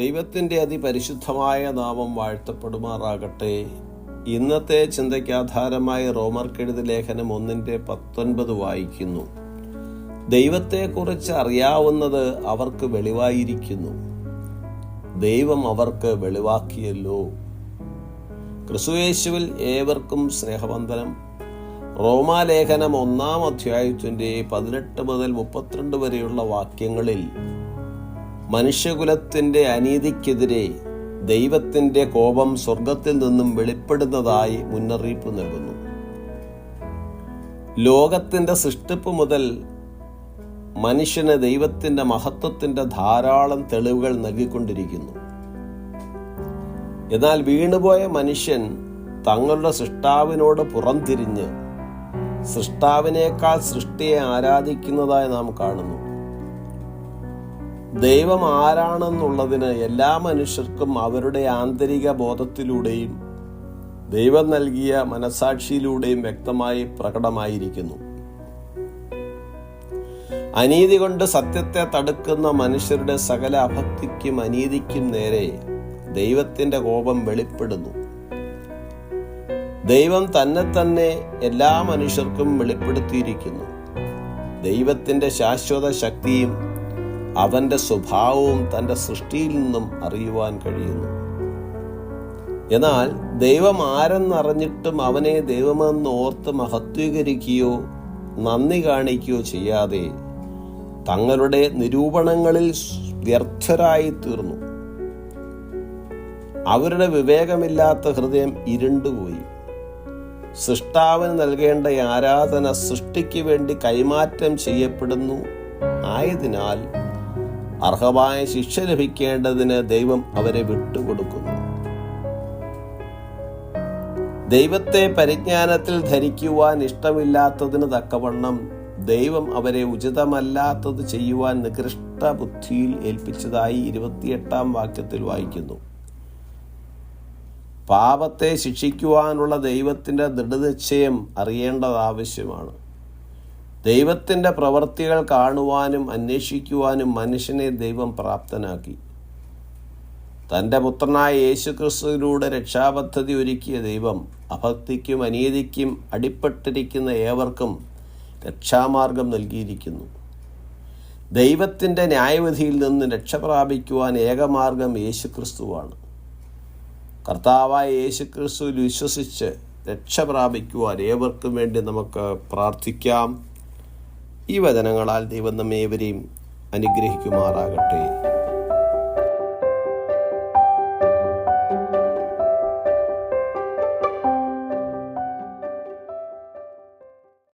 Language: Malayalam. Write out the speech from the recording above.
ദൈവത്തിന്റെ അതിപരിശുദ്ധമായ നാമം വാഴ്ത്തപ്പെടുമാറാകട്ടെ. ഇന്നത്തെ ചിന്തയ്ക്ക് ആധാരമായ റോമർക്കെഴുതി ലേഖനം ഒന്നിന്റെ പത്തൊൻപത് വായിക്കുന്നു. ദൈവത്തെക്കുറിച്ച് അറിയാവുന്നത് അവർക്ക് വെളിവായിരിക്കുന്നു. ദൈവം അവർക്ക് വെളിവാക്കിയല്ലോ. ക്രിസ്തുയേശുവിൽ ഏവർക്കും സ്നേഹവന്ദനം. റോമാലേഖനം ഒന്നാം അധ്യായത്തിന്റെ പതിനെട്ട് മുതൽ മുപ്പത്തിരണ്ട് വരെയുള്ള വാക്യങ്ങളിൽ മനുഷ്യകുലത്തിന്റെ അനീതിക്കെതിരെ ദൈവത്തിന്റെ കോപം സ്വർഗത്തിൽ നിന്നും വെളിപ്പെടുന്നതായി മുന്നറിയിപ്പ് നൽകുന്നു. ലോകത്തിന്റെ സൃഷ്ടിപ്പ് മുതൽ മനുഷ്യന് ദൈവത്തിന്റെ മഹത്വത്തിന്റെ ധാരാളം തെളിവുകൾ നൽകിക്കൊണ്ടിരിക്കുന്നു. എന്നാൽ വീണുപോയ മനുഷ്യൻ തങ്ങളുടെ സൃഷ്ടാവിനോട് പുറംതിരിഞ്ഞ് സൃഷ്ടാവിനേക്കാൾ സൃഷ്ടിയെ ആരാധിക്കുന്നതായി നാം കാണുന്നു. ദൈവം ആരാണെന്നുള്ളതിന് എല്ലാ മനുഷ്യർക്കും അവരുടെ ആന്തരിക ബോധത്തിലൂടെയും ദൈവം നൽകിയ മനസാക്ഷിയിലൂടെയും വ്യക്തമായി പ്രകടമായിരിക്കുന്നു. അനീതി കൊണ്ട് സത്യത്തെ തടുക്കുന്ന മനുഷ്യരുടെ സകല അഭക്തിക്കും അനീതിക്കും നേരെ ദൈവത്തിന്റെ കോപം വെളിപ്പെടുന്നു. ദൈവം തന്നെ തന്നെ എല്ലാ മനുഷ്യർക്കും വെളിപ്പെടുത്തിയിരിക്കുന്നു. ദൈവത്തിന്റെ ശാശ്വത ശക്തിയും അവന്റെ സ്വഭാവവും തന്റെ സൃഷ്ടിയിൽ നിന്നും അറിയുവാൻ കഴിയുന്നു. എന്നാൽ ദൈവം ആരെന്നറിഞ്ഞിട്ടും അവനെ ദൈവമെന്ന് ഓർത്ത് മഹത്വീകരിക്കുകയോ നന്ദി കാണിക്കുകയോ ചെയ്യാതെ തങ്ങളുടെ നിരൂപണങ്ങളിൽ വ്യർത്ഥരായി തീർന്നു അവരുടെ വിവേകമില്ലാത്ത ഹൃദയം ഇരുണ്ടുപോയി. സൃഷ്ടാവിന് നൽകേണ്ട ആരാധന സൃഷ്ടിക്ക് വേണ്ടി കൈമാറ്റം ചെയ്യപ്പെടുന്നു. ആയതിനാൽ അർഹമായ ശിക്ഷ ലഭിക്കേണ്ടതിന് ദൈവം അവരെ വിട്ടുകൊടുക്കുന്നു. ദൈവത്തെ പരിജ്ഞാനത്തിൽ ധരിക്കുവാൻ ഇഷ്ടമില്ലാത്തതിന് തക്കവണ്ണം ദൈവം അവരെ ഉചിതമല്ലാത്തത് ചെയ്യുവാൻ നികൃഷ്ട ബുദ്ധിയിൽ ഏൽപ്പിച്ചതായി ഇരുപത്തിയെട്ടാം വാക്യത്തിൽ വായിക്കുന്നു. പാപത്തെ ശിക്ഷിക്കുവാനുള്ള ദൈവത്തിന്റെ ദൃഢനിശ്ചയം അറിയേണ്ടത് ആവശ്യമാണ്. ദൈവത്തിന്റെ പ്രവൃത്തികൾ കാണുവാനും അന്വേഷിക്കുവാനും മനുഷ്യനെ ദൈവം പ്രാപ്തനാക്കി. തന്റെ പുത്രനായ യേശുക്രിസ്തുവിലൂടെ രക്ഷാപദ്ധതി ഒരുക്കിയ ദൈവം അഭക്തിക്കും അനീതിക്കും അടിപ്പെട്ടിരിക്കുന്ന ഏവർക്കും രക്ഷാമാർഗം നൽകിയിരിക്കുന്നു. ദൈവത്തിന്റെ ന്യായവിധിയിൽ നിന്ന് രക്ഷ പ്രാപിക്കുവാൻ ഏകമാർഗം യേശുക്രിസ്തുവാണ്. കർത്താവായ യേശുക്രിസ്തുവിൽ വിശ്വസിച്ച് രക്ഷ പ്രാപിക്കുവാൻ ഏവർക്കും വേണ്ടി നമുക്ക് പ്രാർത്ഥിക്കാം. ഈ വചനങ്ങളാൽ ദൈവം നമ്മേവരെയും അനുഗ്രഹിക്കുമാറാകട്ടെ.